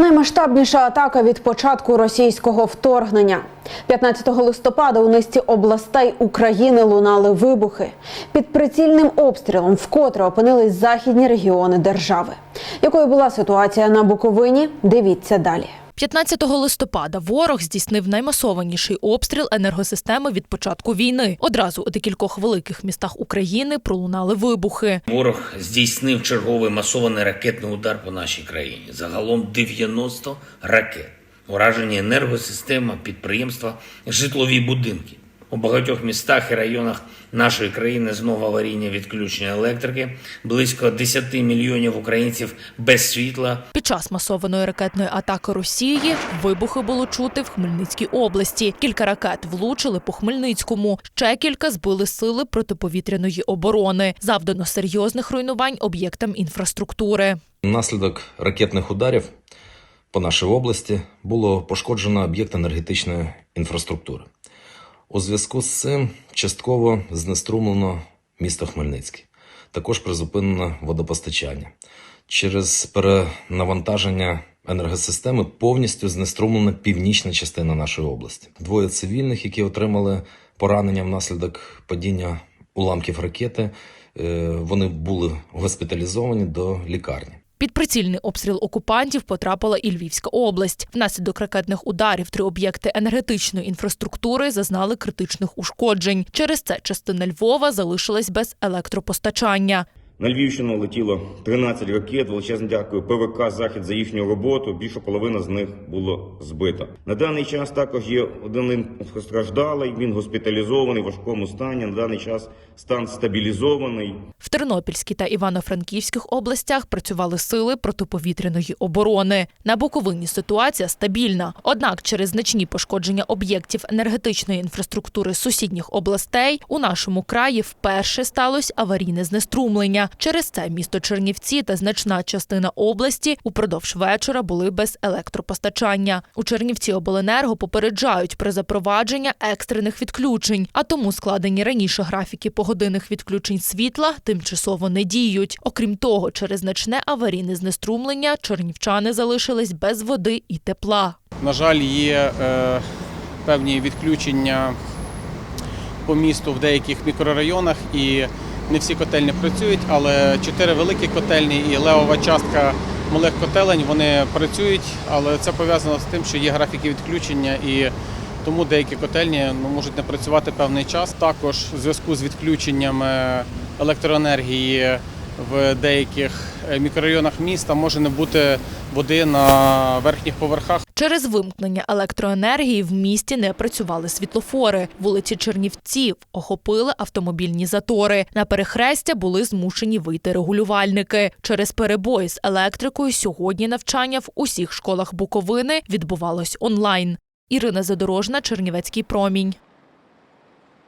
Наймасштабніша атака від початку російського вторгнення. 15 листопада у низці областей України лунали вибухи. Під прицільним обстрілом вкотре опинились західні регіони держави. Якою була ситуація на Буковині? Дивіться далі. 15 листопада ворог здійснив наймасованіший обстріл енергосистеми від початку війни. Одразу у декількох великих містах України пролунали вибухи. Ворог здійснив черговий масований ракетний удар по нашій країні. Загалом 90 ракет. Уражені енергосистема, підприємства, житлові будинки. У багатьох містах і районах нашої країни знову аварійне відключення електрики. Близько 10 мільйонів українців без світла. Під час масованої ракетної атаки Росії вибухи було чути в Хмельницькій області. Кілька ракет влучили по Хмельницькому. Ще кілька збили сили протиповітряної оборони. Завдано серйозних руйнувань об'єктам інфраструктури. Внаслідок ракетних ударів по нашій області було пошкоджено об'єкт енергетичної інфраструктури. У зв'язку з цим частково знеструмлено місто Хмельницький. Також призупинено водопостачання. Через перенавантаження енергосистеми повністю знеструмлена північна частина нашої області. Двоє цивільних, які отримали поранення внаслідок падіння уламків ракети, е, вони були госпіталізовані до лікарні. Під прицільний обстріл окупантів потрапила і Львівська область. Внаслідок ракетних ударів три об'єкти енергетичної інфраструктури зазнали критичних ушкоджень. Через це частина Львова залишилась без електропостачання. На Львівщину летіло 13 ракет. Величезне дякую ПВК Захід за їхню роботу. Більше половина з них було збито. На даний час також є один постраждалий. Він госпіталізований в важкому стані. На даний час стан стабілізований. В Тернопільській та Івано-Франківських областях працювали сили протиповітряної оборони. На Буковині ситуація стабільна. Однак через значні пошкодження об'єктів енергетичної інфраструктури сусідніх областей у нашому краї вперше сталося аварійне знеструмлення. Через це місто Чернівці та значна частина області упродовж вечора були без електропостачання. У Чернівці обленерго попереджають про запровадження екстрених відключень, а тому складені раніше графіки погодинних відключень світла тимчасово не діють. Окрім того, через значне аварійне знеструмлення чернівчани залишились без води і тепла. На жаль, є е, певні відключення по місту в деяких мікрорайонах і не всі котельні працюють, але чотири великі котельні і левова частка малих котелень вони працюють, але це пов'язано з тим, що є графіки відключення і тому деякі котельні ну, можуть не працювати певний час. Також в зв'язку з відключенням е, електроенергії в деяких е, мікрорайонах міста може не бути води на верхніх поверхах. Через вимкнення електроенергії в місті не працювали світлофори. Вулиці Чернівців охопили автомобільні затори. На перехрестя були змушені вийти регулювальники. Через перебої з електрикою сьогодні навчання в усіх школах Буковини відбувалось онлайн. Ірина Задорожна, Чернівецький промінь.